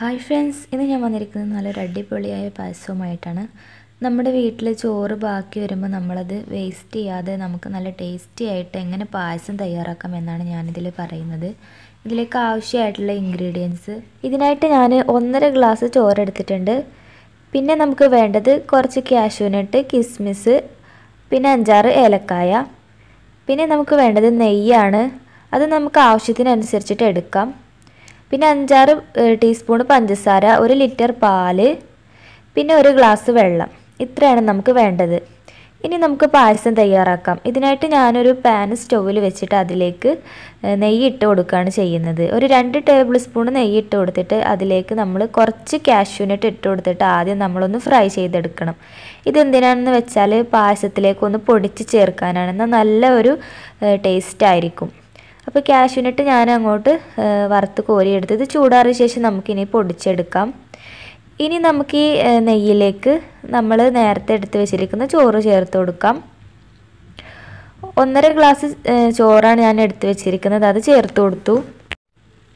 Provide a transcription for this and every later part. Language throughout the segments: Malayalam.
ഹായ് ഫ്രണ്ട്സ് ഇന്ന് ഞാൻ വന്നിരിക്കുന്നത് നല്ലൊരു അടിപൊളിയായ പായസവുമായിട്ടാണ് നമ്മുടെ വീട്ടിൽ ചോറ് ബാക്കി വരുമ്പോൾ നമ്മളത് വേസ്റ്റ് ചെയ്യാതെ നമുക്ക് നല്ല ടേസ്റ്റി ആയിട്ട് എങ്ങനെ പായസം തയ്യാറാക്കാം എന്നാണ് ഞാനിതിൽ പറയുന്നത്. ഇതിലേക്ക് ആവശ്യമായിട്ടുള്ള ഇൻഗ്രീഡിയൻസ് ഇതിനായിട്ട് ഞാൻ ഒന്നര ഗ്ലാസ് ചോറ് എടുത്തിട്ടുണ്ട് പിന്നെ നമുക്ക് വേണ്ടത് കുറച്ച് കാഷ്യൂനട്ട് കിസ്മിസ് പിന്നെ അഞ്ചാറ് ഏലക്കായ. പിന്നെ നമുക്ക് വേണ്ടത് നെയ്യാണ്. അത് നമുക്ക് ആവശ്യത്തിനനുസരിച്ചിട്ട് എടുക്കാം. പിന്നെ അഞ്ചാറ് ടീസ്പൂൺ പഞ്ചസാര ഒരു ലിറ്റർ പാൽ പിന്നെ ഒരു ഗ്ലാസ് വെള്ളം. ഇത്രയാണ് നമുക്ക് വേണ്ടത്. ഇനി നമുക്ക് പായസം തയ്യാറാക്കാം. ഇതിനായിട്ട് ഞാനൊരു പാൻ സ്റ്റൗവിൽ വെച്ചിട്ട് അതിലേക്ക് നെയ്യ് ഇട്ട് കൊടുക്കുകയാണ് ചെയ്യുന്നത്. ഒരു രണ്ട് ടേബിൾ സ്പൂൺ നെയ്യ് ഇട്ട് കൊടുത്തിട്ട് അതിലേക്ക് നമ്മൾ കുറച്ച് കാഷ്യൂനട്ട് ഇട്ട് കൊടുത്തിട്ട് ആദ്യം നമ്മളൊന്ന് ഫ്രൈ ചെയ്തെടുക്കണം. ഇതെന്തിനാണെന്ന് വെച്ചാൽ പായസത്തിലേക്ക് ഒന്ന് പൊടിച്ച് ചേർക്കാനാണ്. എന്നാൽ നല്ല ഒരു ടേസ്റ്റ് ആയിരിക്കും. അപ്പോൾ കാഷ്യൂനട്ട് ഞാൻ അങ്ങോട്ട് വറുത്ത് കോരിയെടുത്ത് ഇത് ചൂടാറിയ ശേഷം നമുക്കിനി പൊടിച്ചെടുക്കാം. ഇനി നമുക്ക് ഈ നെയ്യിലേക്ക് നമ്മൾ നേരത്തെ എടുത്ത് വെച്ചിരിക്കുന്ന ചോറ് ചേർത്ത് കൊടുക്കാം. ഒന്നര ഗ്ലാസ് ചോറാണ് ഞാൻ എടുത്ത് വെച്ചിരിക്കുന്നത് അത് ചേർത്ത് കൊടുത്തു.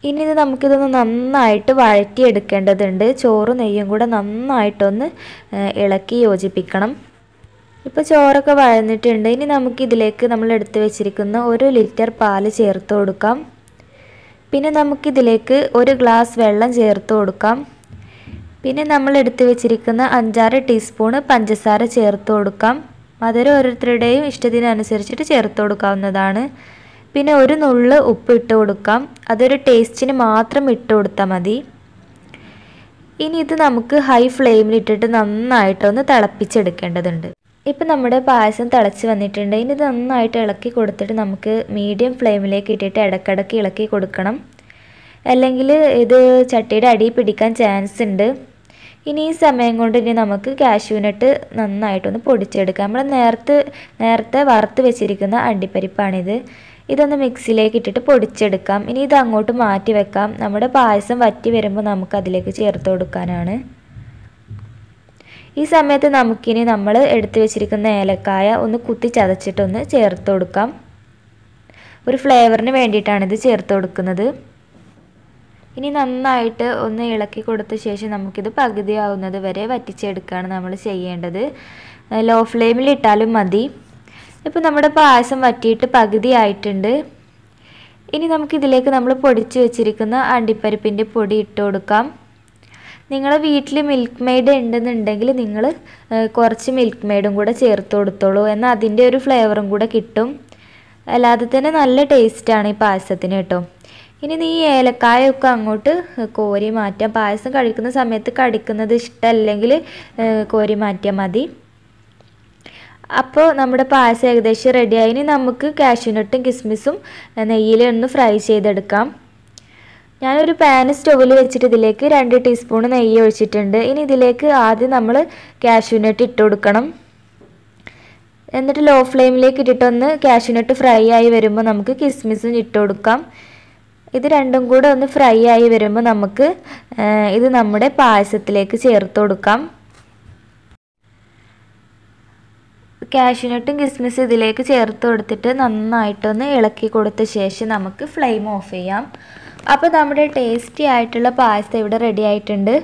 ഇനി ഇത് നമുക്കിതൊന്ന് നന്നായിട്ട് വഴറ്റിയെടുക്കേണ്ടതുണ്ട്. ചോറ് നെയ്യും കൂടെ നന്നായിട്ടൊന്ന് ഇളക്കി യോജിപ്പിക്കണം. ഇപ്പോൾ ചോറൊക്കെ വഴന്നിട്ടുണ്ട്. ഇനി നമുക്കിതിലേക്ക് നമ്മൾ എടുത്തു വെച്ചിരിക്കുന്ന ഒരു ലിറ്റർ പാൽ ചേർത്ത് കൊടുക്കാം. പിന്നെ നമുക്കിതിലേക്ക് ഒരു ഗ്ലാസ് വെള്ളം ചേർത്ത് കൊടുക്കാം. പിന്നെ നമ്മൾ എടുത്തു വെച്ചിരിക്കുന്ന അഞ്ചാറ് ടീസ്പൂണ് പഞ്ചസാര ചേർത്ത് കൊടുക്കാം. മധുരം ഓരോരുത്തരുടെയും ഇഷ്ടത്തിനനുസരിച്ചിട്ട് ചേർത്ത് കൊടുക്കാവുന്നതാണ്. പിന്നെ ഒരു നുള്ള് ഉപ്പ് ഇട്ട് കൊടുക്കാം. അതൊരു ടേസ്റ്റിന് മാത്രം ഇട്ട് കൊടുത്താൽ മതി. ഇനി ഇത് നമുക്ക് ഹൈ ഫ്ലെയിമിലിട്ടിട്ട് നന്നായിട്ടൊന്ന് തിളപ്പിച്ചെടുക്കേണ്ടതുണ്ട്. ഇപ്പം നമ്മുടെ പായസം തിളച്ച് വന്നിട്ടുണ്ട്. ഇനി ഇത് നന്നായിട്ട് ഇളക്കി കൊടുത്തിട്ട് നമുക്ക് മീഡിയം ഫ്ലെയിമിലേക്ക് ഇട്ടിട്ട് ഇടക്കിടക്ക് ഇളക്കി കൊടുക്കണം. അല്ലെങ്കിൽ ഇത് ചട്ടിയുടെ അടി പിടിക്കാൻ ചാൻസ് ഉണ്ട്. ഇനി ഈ സമയം കൊണ്ട് ഇനി നമുക്ക് കാഷ്യൂനട്ട് നന്നായിട്ടൊന്ന് പൊടിച്ചെടുക്കാം. നമ്മൾ നേരത്തെ നേരത്തെ വറുത്ത് വെച്ചിരിക്കുന്ന അണ്ടിപ്പരിപ്പാണിത്. ഇതൊന്ന് മിക്സിയിലേക്ക് ഇട്ടിട്ട് പൊടിച്ചെടുക്കാം. ഇനി ഇത് അങ്ങോട്ട് മാറ്റി വെക്കാം. നമ്മുടെ പായസം വറ്റി വരുമ്പോൾ നമുക്ക് അതിലേക്ക് ചേർത്ത് കൊടുക്കാനാണ്. ഈ സമയത്ത് നമുക്കിനി നമ്മൾ എടുത്തു വെച്ചിരിക്കുന്ന ഏലക്കായ ഒന്ന് കുത്തി ചതച്ചിട്ടൊന്ന് ചേർത്ത് കൊടുക്കാം. ഒരു ഫ്ലേവറിന് വേണ്ടിയിട്ടാണ് ഇത് ചേർത്ത് കൊടുക്കുന്നത്. ഇനി നന്നായിട്ട് ഒന്ന് ഇളക്കി കൊടുത്ത ശേഷം നമുക്കിത് പകുതിയാവുന്നത് വരെ വറ്റിച്ചെടുക്കുകയാണ് നമ്മൾ ചെയ്യേണ്ടത്. ലോ ഫ്ലെയിമിൽ ഇട്ടാലും മതി. ഇപ്പോൾ നമ്മുടെ പായസം വറ്റിയിട്ട് പകുതി ആയിട്ടുണ്ട്. ഇനി നമുക്കിതിലേക്ക് നമ്മൾ പൊടിച്ച് വെച്ചിരിക്കുന്ന അണ്ടിപ്പരിപ്പിന്റെ പൊടി ഇട്ട് കൊടുക്കാം. നിങ്ങളുടെ വീട്ടിൽ മിൽക്ക് മെയ്ഡ് ഉണ്ടെന്നുണ്ടെങ്കിൽ നിങ്ങൾ കുറച്ച് മിൽക്ക് മെയ്ഡും കൂടെ ചേർത്ത് കൊടുത്തോളൂ. എന്നാൽ അതിന്റെ ഒരു ഫ്ലേവറും കൂടെ കിട്ടും. അല്ലാതെ തന്നെ നല്ല ടേസ്റ്റാണ് ഈ പായസത്തിന് കേട്ടോ. ഇനി നീ ഏലക്കായൊക്കെ അങ്ങോട്ട് കോരി മാറ്റാം. പായസം കഴിക്കുന്ന സമയത്ത് കടിക്കുന്നത് ഇഷ്ടമല്ലെങ്കിൽ കോരി മാറ്റിയാൽ മതി. അപ്പോൾ നമ്മുടെ പായസം ഏകദേശം റെഡിയായി ഇനി നമുക്ക് കാഷ്യൂനട്ടും കിസ്മിസും നെയ്യിൽ ഒന്ന് ഫ്രൈ ചെയ്തെടുക്കാം. ഞാനൊരു പാൻ സ്റ്റൗവിൽ വെച്ചിട്ട് ഇതിലേക്ക് രണ്ട് ടീസ്പൂൺ നെയ്യ് ഒഴിച്ചിട്ടുണ്ട്. ഇനി ഇതിലേക്ക് ആദ്യം നമ്മൾ കാഷ്യൂനട്ട് ഇട്ട് കൊടുക്കണം. എന്നിട്ട് ലോ ഫ്ലെയിമിലേക്ക് ഇട്ടിട്ടൊന്ന് കാഷ്യൂനട്ട് ഫ്രൈ ആയി വരുമ്പോൾ നമുക്ക് കിസ്മിസും ഇട്ട് കൊടുക്കാം. ഇത് രണ്ടും കൂടെ ഒന്ന് ഫ്രൈ ആയി വരുമ്പോൾ നമുക്ക് ഇത് നമ്മുടെ പായസത്തിലേക്ക് ചേർത്ത് കൊടുക്കാം. കാഷ്യൂനട്ടും കിസ്മിസ് ഇതിലേക്ക് ചേർത്ത് കൊടുത്തിട്ട് നന്നായിട്ടൊന്ന് ഇളക്കി കൊടുത്ത ശേഷം നമുക്ക് ഫ്ലെയിം ഓഫ് ചെയ്യാം. അപ്പോൾ നമ്മുടെ ടേസ്റ്റി ആയിട്ടുള്ള പായസം ഇവിടെ റെഡി ആയിട്ടുണ്ട്.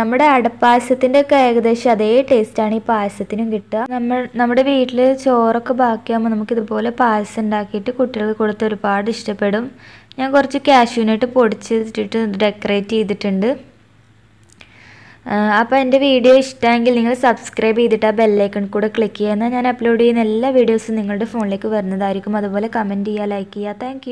നമ്മുടെ അടപ്പായസത്തിന്റെ ഒക്കെ ഏകദേശം അതേ ടേസ്റ്റാണ് ഈ പായസത്തിനും കിട്ടുക. നമ്മൾ നമ്മുടെ വീട്ടിൽ ചോറൊക്കെ ബാക്കിയാകുമ്പോൾ നമുക്കിതുപോലെ പായസം ഉണ്ടാക്കിയിട്ട് കുട്ടികൾക്ക് കൊടുത്ത് ഒരുപാട് ഇഷ്ടപ്പെടും. ഞാൻ കുറച്ച് കാഷ്യൂനട്ട് പൊടിച്ചിട്ടിട്ട് ഡെക്കറേറ്റ് ചെയ്തിട്ടുണ്ട്. അപ്പോൾ എന്റെ വീഡിയോ ഇഷ്ടമെങ്കിൽ നിങ്ങൾ സബ്സ്ക്രൈബ് ചെയ്തിട്ട് ആ ബെല്ലൈക്കൺ കൂടെ ക്ലിക്ക് ചെയ്യുക. എന്നാൽ ഞാൻ അപ്ലോഡ് ചെയ്യുന്ന എല്ലാ വീഡിയോസും നിങ്ങളുടെ ഫോണിലേക്ക് വരുന്നതായിരിക്കും. അതുപോലെ കമന്റ് ചെയ്യുക ലൈക്ക് ചെയ്യുക. താങ്ക്